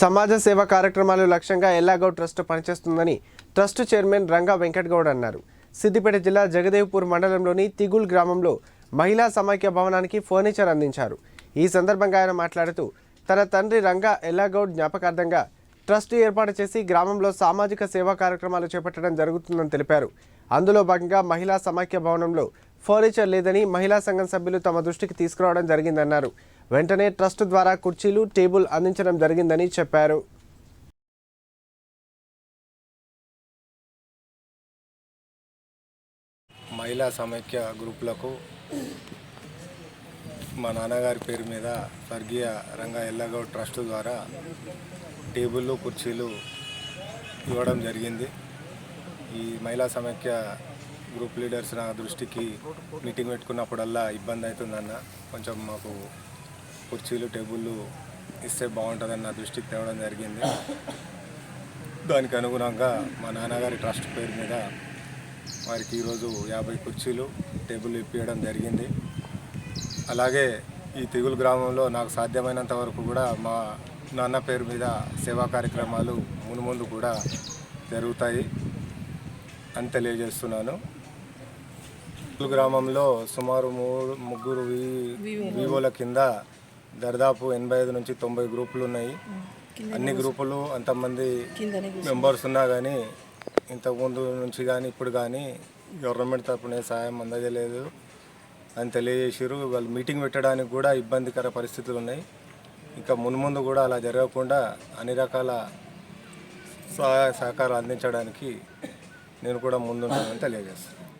సమాజ సేవా కార్యక్రమాలు లక్ష్యంగా ఎల్లాగౌడ్ ట్రస్ట్ పనిచేస్తుందని ట్రస్ట్ చైర్మన్ రంగా వెంకటగౌడ్ అన్నారు. సిద్దిపేట జిల్లా జగదేవ్పూర్ మండలంలోని తిగుల్ గ్రామంలో మహిళా సమైక్య భవనానికి ఫర్నిచర్ అందించారు. ఈ సందర్భంగా ఆయన మాట్లాడుతూ తన తండ్రి రంగా ఎల్లాగౌడ్ జ్ఞాపకార్థంగా ట్రస్ట్ ఏర్పాటు చేసి గ్రామంలో సామాజిక సేవా కార్యక్రమాలు చేపట్టడం జరుగుతుందని తెలిపారు. అందులో భాగంగా మహిళా సమైక్య భవనంలో ఫర్నిచర్ లేదని మహిళా సంఘం సభ్యులు తమ దృష్టికి తీసుకురావడం జరిగిందన్నారు. వెంటనే ట్రస్ట్ ద్వారా కుర్చీలు టేబుల్ అందించడం జరిగిందని చెప్పారు. మహిళా సమైక్య గ్రూపులకు మా నాన్నగారి పేరు మీద స్వర్గీయ రంగా ఎల్లగౌడ్ ట్రస్ట్ ద్వారా టేబుళ్ళు కుర్చీలు ఇవ్వడం జరిగింది. ఈ మహిళా సమైక్య గ్రూప్ లీడర్స్ నా దృష్టికి మీటింగ్ పెట్టుకున్నప్పుడల్లా ఇబ్బంది అవుతుందన్న. కొంచెం మాకు కుర్చీలు టేబుల్లు ఇస్తే బాగుంటుందని నా దృష్టికి తేవడం జరిగింది. దానికి అనుగుణంగా మా నాన్నగారి ట్రస్ట్ పేరు మీద వారికి ఈరోజు యాభై కుర్చీలు టేబుల్ ఇప్పించడం జరిగింది. అలాగే ఈ తెగులు గ్రామంలో నాకు సాధ్యమైనంత వరకు కూడా మా నాన్న పేరు మీద సేవా కార్యక్రమాలు మునుముందు కూడా జరుగుతాయి. అని తెలియజేస్తున్నాను. గ్రామంలో సుమారు మూడు ముగ్గురు వి వివోల. కింద దరిదాపు ఎనభై ఐదు నుంచి తొంభై గ్రూపులు ఉన్నాయి. అన్ని గ్రూపులు అంతమంది మెంబర్స్ ఉన్నా కానీ ఇంతకుముందు నుంచి కానీ ఇప్పుడు కానీ గవర్నమెంట్ తరపున సాయం అందజలేదు అని తెలియజేసారు వాళ్ళు మీటింగ్ పెట్టడానికి కూడా ఇబ్బందికర పరిస్థితులు ఉన్నాయి. ఇంకా మున్ముందు కూడా అలా జరగకుండా అన్ని రకాల సహాయ సహకారాలు అందించడానికి నేను కూడా ముందుంటానని తెలియజేస్తాను